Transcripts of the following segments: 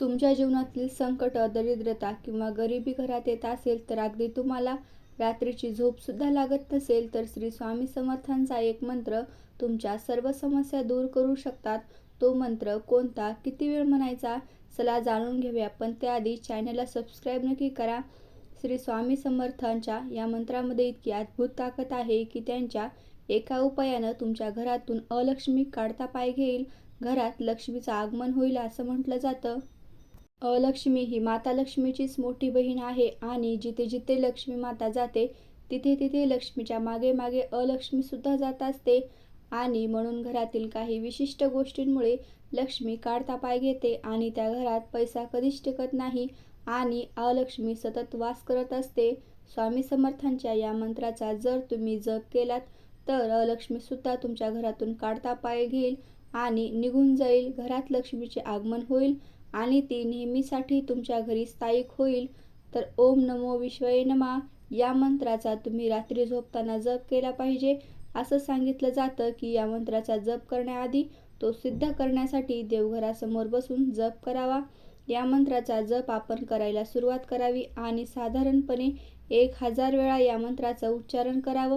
तुमच्या जीवनातील संकट दरिद्रता किंवा गरिबी घरात येत असेल तर अगदी तुम्हाला रात्रीची झोपसुद्धा लागत नसेल तर श्री स्वामी समर्थांचा एक मंत्र तुमच्या सर्व समस्या दूर करू शकतात. तो मंत्र कोणता? किती वेळ म्हणायचा? चला जाणून घेऊया. पण त्याआधी चॅनलला सबस्क्राईब नक्की करा. श्री स्वामी समर्थांच्या या मंत्रामध्ये इतकी अद्भुत ताकद आहे की त्यांच्या एका उपायानं तुमच्या घरातून अलक्ष्मी काढता पाय घेईल. घरात लक्ष्मीचं आगमन होईल असं म्हटलं जातं. अलक्ष्मी ही माता लक्ष्मीचीच मोठी बहीण आहे आणि जिथे जिथे लक्ष्मी माता जाते तिथे तिथे लक्ष्मीच्या मागे मागे अलक्ष्मी सुद्धा जात असते. आणि म्हणून घरातील काही विशिष्ट गोष्टींमुळे लक्ष्मी काढता पाय घेते आणि त्या घरात पैसा कधीच टिकत नाही आणि अलक्ष्मी सतत वास करत असते. स्वामी समर्थांच्या या मंत्राचा जर तुम्ही जप केलात तर अलक्ष्मी सुद्धा तुमच्या घरातून काढता पाय घेईल आणि निघून जाईल. घरात लक्ष्मीचे आगमन होईल. आणि ती नेहमीसाठी तुमच्या घरी स्थायिक होईल. तर ओम नमो विश्वये नमा. या मंत्राचा तुम्ही रात्री झोपताना जप केला पाहिजे. असं सांगितलं जातं की या मंत्राचा जप करण्याआधी तो सिद्ध करण्यासाठी देवघरासमोर बसून जप करावा. या मंत्राचा जप आपण करायला सुरुवात करावी आणि साधारणपणे एक हजार वेळा या मंत्राचं उच्चारण करावं.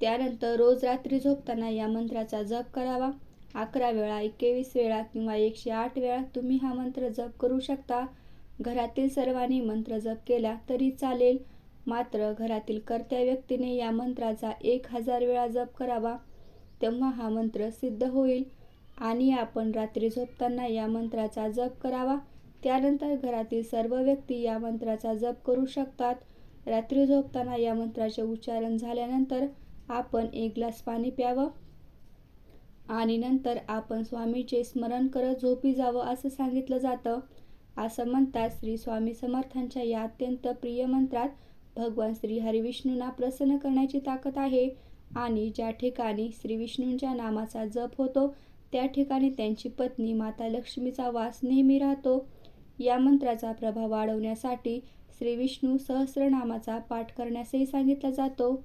त्यानंतर रोज रात्री झोपताना या मंत्राचा जप करावा. अकरा वेळा एकवीस वेळा किंवा एकशे आठ वेळा तुम्ही हा मंत्र जप करू शकता. घरातील सर्वांनी मंत्र जप केला तरी चालेल. मात्र घरातील कर्त्या व्यक्तीने या मंत्राचा एक हजार वेळा जप करावा. तेव्हा हा मंत्र सिद्ध होईल. आणि आपण रात्री झोपताना या मंत्राचा जप करावा. त्यानंतर घरातील सर्व व्यक्ती या मंत्राचा जप करू शकतात. रात्री झोपताना या मंत्राचे उच्चारण झाल्यानंतर आपण एक ग्लास पाणी प्यावं. आणि नंतर आपण स्वामीचे स्मरण करत झोपी जावं असं सांगितलं जातं. असं म्हणतात श्री स्वामी समर्थांच्या या अत्यंत प्रिय मंत्रात भगवान श्री हरिविष्णूंना प्रसन्न करण्याची ताकद आहे. आणि ज्या ठिकाणी श्री विष्णूंच्या नामाचा जप होतो त्या ठिकाणी त्यांची पत्नी माता लक्ष्मीचा वास नेहमी राहतो. या मंत्राचा प्रभाव वाढवण्यासाठी श्री विष्णू सहस्रनामाचा पाठ करण्यासही सांगितला जातो.